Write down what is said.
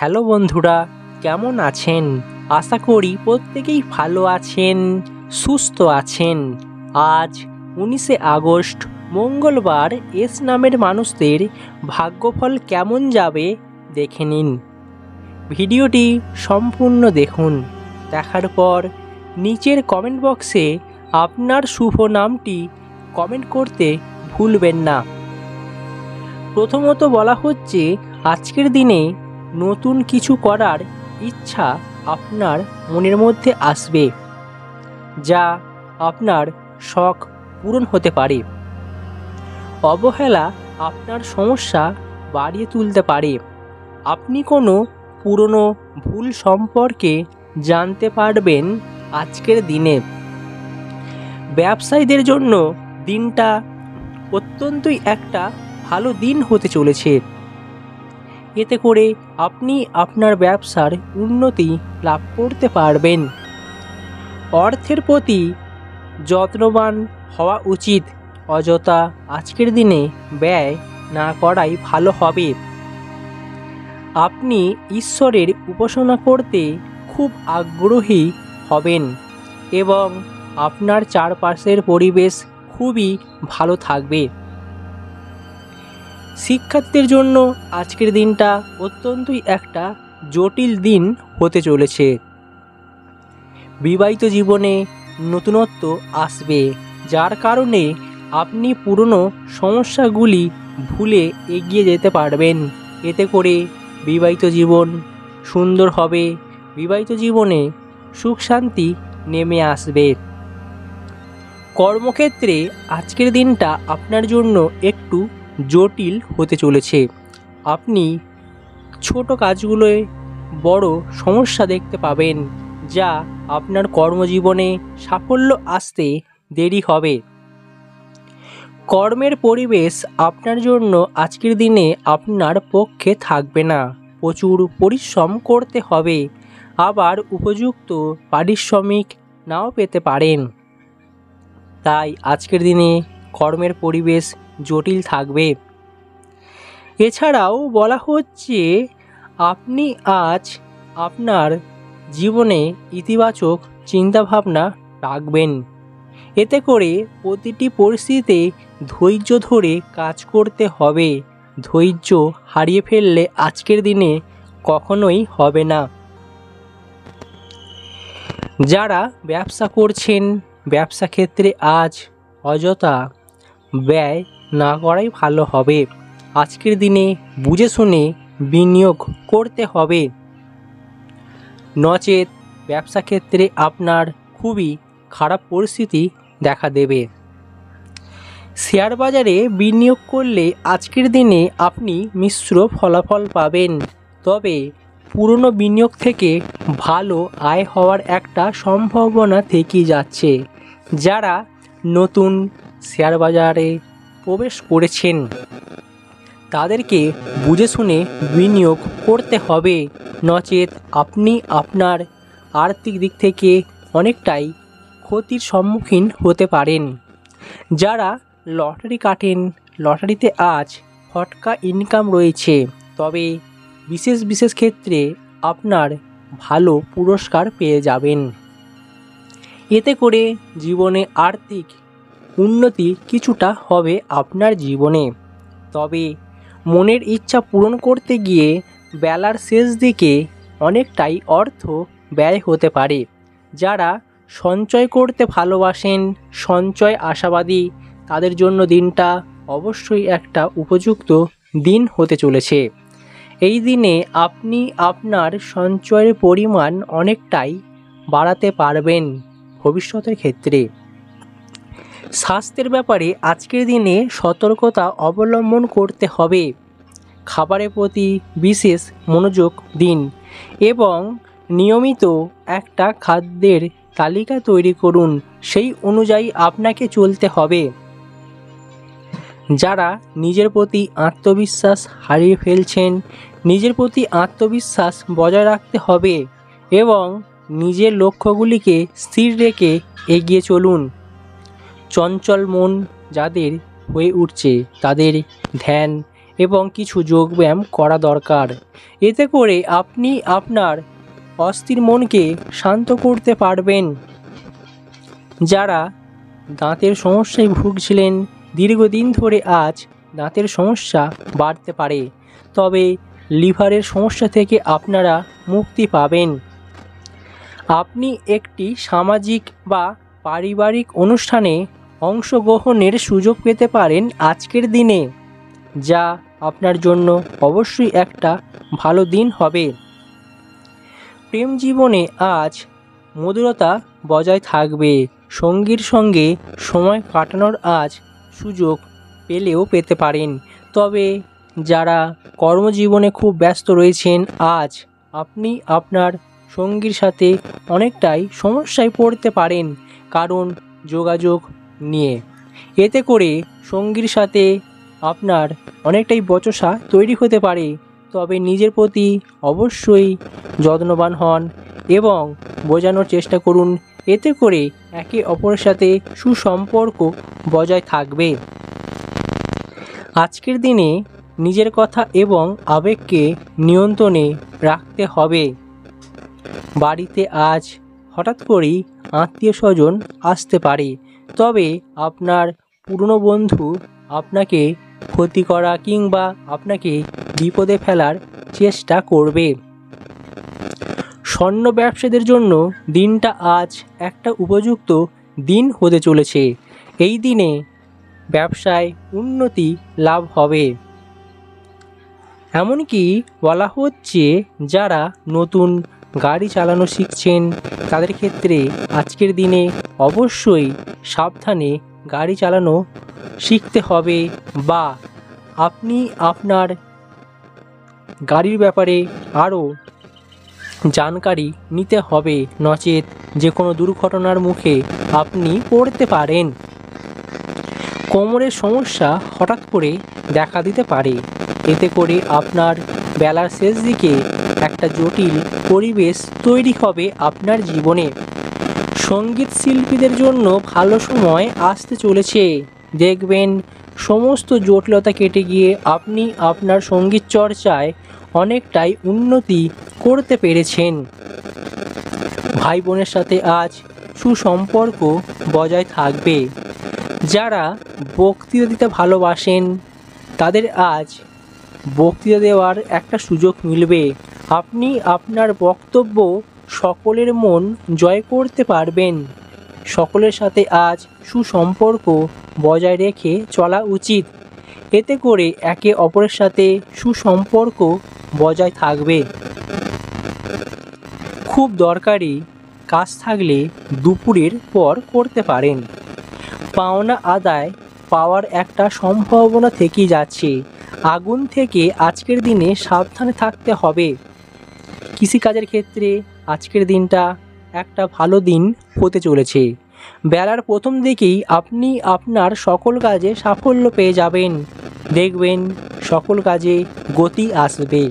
Hello বন্ধুরা, কেমন আছেন? আশা করি প্রত্যেকেই ভালো আছেন, সুস্থ আছেন। আজ উনিশে আগস্ট, মঙ্গলবার এস নামের মানুষদের ভাগ্যফল কেমন যাবে দেখে নিন। ভিডিওটি সম্পূর্ণ দেখুন। দেখার পর নিচের কমেন্ট বক্সে আপনার শুভ নামটি কমেন্ট করতে ভুলবেন না। প্রথমত বলা হচ্ছে, আজকের দিনে নতুন কিছু করার ইচ্ছা আপনার মনের মধ্যে আসবে, যা আপনার শখ পূরণ হতে পারে। অবহেলা আপনার সমস্যা বাড়িয়ে তুলতে পারে। আপনি কোনো পুরনো ভুল সম্পর্কে জানতে পারবেন আজকের দিনে। ব্যবসায়ীদের জন্য দিনটা অত্যন্তই একটা ভালো দিন হতে চলেছে। এতে করে আপনি আপনার ব্যবসার উন্নতি লাভ করতে পারবেন। অর্থের প্রতি যত্নবান হওয়া উচিত। অযথা আজকের দিনে ব্যয় না করাই ভালো হবে। আপনি ঈশ্বরের উপাসনা করতে খুব আগ্রহী হবেন এবং আপনার চারপাশের পরিবেশ খুবই ভালো থাকবে। শিক্ষার্থীদের জন্য আজকের দিনটা অত্যন্তই একটা জটিল দিন হতে চলেছে। বিবাহিত জীবনে নতুনত্ব আসবে, যার কারণে আপনি পুরনো সমস্যাগুলি ভুলে এগিয়ে যেতে পারবেন। এতে করে বিবাহিত জীবন সুন্দর হবে, বিবাহিত জীবনে সুখ শান্তি নেমে আসবে। কর্মক্ষেত্রে আজকের দিনটা আপনার জন্য একটু জটিল হতে চলেছে। আপনি ছোট কাজগুলোয় বড় সমস্যা দেখতে পাবেন, যা আপনার কর্মজীবনে সাফল্য আসতে দেরি হবে। কর্মের পরিবেশ আপনার জন্য আজকের দিনে আপনার পক্ষে থাকবে না। প্রচুর পরিশ্রম করতে হবে। আবার উপযুক্ত পারিশ্রমিক নাও পেতে পারেন। তাই আজকের দিনে কর্মের পরিবেশ জটিল থাকবে। এছাড়াও বলা হচ্ছে, আপনি আজ আপনার জীবনে ইতিবাচক চিন্তাভাবনা রাখবেন। এতে করে প্রতিটি পরিস্থিতিতে ধৈর্য ধরে কাজ করতে হবে। ধৈর্য হারিয়ে ফেললে আজকের দিনে কখনোই হবে না। যারা ব্যবসা করছেন, ব্যবসা ক্ষেত্রে আজ অযথা ব্যয় না করাই ভালো হবে। আজকের দিনে বুঝে শুনে বিনিয়োগ করতে হবে। নচেত ব্যবসা ক্ষেত্রে আপনার খুবই খারাপ পরিস্থিতি দেখা দেবে। শেয়ার বাজারে বিনিয়োগ করলে আজকের দিনে আপনি মিশ্র ফলাফল পাবেন। তবে পুরনো বিনিয়োগ থেকে ভালো আয় হওয়ার একটা সম্ভাবনা থেকেই যাচ্ছে। যারা নতুন শেয়ার বাজারে প্রবেশ করেছেন। তাদেরকে বুঝে শুনে বিনিয়োগ করতে হবে। নচেত আপনি আপনার আর্থিক দিক থেকে অনেকটাই ক্ষতির সম্মুখীন হতে পারেন। যারা লটারি কাটেন, লটারিতে আজ ফটকা ইনকাম রয়েছে, তবে বিশেষ বিশেষ ক্ষেত্রে আপনার ভালো পুরস্কার পেয়ে যাবেন। এতে করে জীবনে আর্থিক উন্নতি কিছুটা হবে আপনার জীবনে। তবে মনের ইচ্ছা পূরণ করতে গিয়ে বেলার শেষ দিকে অনেকটাই অর্থ ব্যয় হতে পারে। যারা সঞ্চয় করতে ভালোবাসেন, সঞ্চয় আশাবাদী, তাদের জন্য দিনটা অবশ্যই একটা উপযুক্ত দিন হতে চলেছে। এই দিনে আপনি আপনার সঞ্চয়ের পরিমাণ অনেকটাই বাড়াতে পারবেন ভবিষ্যতের ক্ষেত্রে। স্বাস্থ্যের ব্যাপারে আজকের দিনে সতর্কতা অবলম্বন করতে হবে। খাবারের প্রতি বিশেষ মনোযোগ দিন এবং নিয়মিত একটা খাদ্যের তালিকা তৈরি করুন, সেই অনুযায়ী আপনাকে চলতে হবে। যারা নিজের প্রতি আত্মবিশ্বাস হারিয়ে ফেলছেন, নিজের প্রতি আত্মবিশ্বাস বজায় রাখতে হবে এবং নিজের লক্ষ্যগুলিকে স্থির রেখে এগিয়ে চলুন। চঞ্চল মন যাদের হয়ে উঠছে তাদের ধ্যান এবং কিছু যোগব্যায়াম করা দরকার। এতে করে আপনি আপনার অস্থির মনকে শান্ত করতে পারবেন। যারা দাঁতের সমস্যায় ভুগছিলেন, দীর্ঘদিন ধরে আজ দাঁতের সমস্যা বাড়তে পারে। তবে লিভারের সমস্যা থেকে আপনারা মুক্তি পাবেন। আপনি একটি সামাজিক বা পারিবারিক অনুষ্ঠানে অংশগ্রহণের সুযোগ পেতে পারেন আজকের দিনে, যা আপনার জন্য অবশ্যই একটা ভালো দিন হবে। প্রেম জীবনে আজ মধুরতা বজায় থাকবে। সঙ্গীর সঙ্গে সময় কাটানোর আজ সুযোগ পেলেও পেতে পারেন। তবে যারা কর্মজীবনে খুব ব্যস্ত রয়েছেন, আজ আপনি আপনার সঙ্গীর সাথে অনেকটাই সমস্যায় পড়তে পারেন। কারণ যোগাযোগ নিয়ে। এতে করে সঙ্গীর সাথে আপনার অনেকটাই বচসা তৈরি হতে পারে। তবে নিজের প্রতি অবশ্যই যত্নবান হন এবং বোঝানোর চেষ্টা করুন। এতে করে একে অপরের সাথে সুসম্পর্ক বজায় থাকবে। আজকের দিনে নিজের কথা এবং আবেগকে নিয়ন্ত্রণে রাখতে হবে। বাড়িতে আজ হঠাৎ করেই আত্মীয় স্বজন আসতে পারে। তবে আপনার পুরনো বন্ধু আপনাকে ক্ষতি করা কিংবা আপনাকে বিপদে ফেলার চেষ্টা করবে। স্বর্ণ ব্যবসাদের জন্য দিনটা আজ একটা উপযুক্ত দিন হতে চলেছে। এই দিনে ব্যবসায় উন্নতি লাভ হবে। এমনকি বলা হচ্ছে যারা নতুন গাড়ি চালানো শিখছেন, তাদের ক্ষেত্রে আজকের দিনে অবশ্যই সাবধানে গাড়ি চালানো শিখতে হবে বা আপনি আপনার গাড়ির ব্যাপারে আরও জানকারি নিতে হবে, নচেত যে কোনো দুর্ঘটনার মুখে আপনি পড়তে পারেন। কোমরের সমস্যা হঠাৎ করে দেখা দিতে পারে, এতে করে আপনার বেলার শেষ দিকে একটা জটিল পরিবেশ তৈরি হবে আপনার জীবনে। সংগীত শিল্পীদের জন্য ভালো সময় আসতে চলেছে। দেখবেন, সমস্ত জটিলতা কেটে গিয়ে আপনি আপনার সংগীত চর্চায় অনেকটাই উন্নতি করতে পেরেছেন। ভাই বোনের সাথে আজ সুসম্পর্ক বজায় থাকবে। যারা বক্তৃতা দিতে ভালোবাসেন, তাদের আজ বক্তৃতা দেওয়ার একটা সুযোগ মিলবে। আপনি আপনার বক্তব্য সকলের মন জয় করতে পারবেন। সকলের সাথে আজ সুসম্পর্ক বজায় রেখে চলা উচিত। এতে করে একে অপরের সাথে সুসম্পর্ক বজায় থাকবে। খুব দরকারি কাজ থাকলে দুপুরের পর করতে পারেন। পাওনা আদায় পাওয়ার একটা সম্ভাবনা থেকেই যাচ্ছে। আগুন থেকে আজকের দিনে সাবধানে থাকতে হবে। কৃষিকাজের ক্ষেত্রে আজকের দিনটা একটা ভালো দিন হতে চলেছে। বেলার প্রথম দিকেই আপনি আপনার সকল কাজে সাফল্য পেয়ে যাবেন। দেখবেন সকল কাজে গতি আসবে।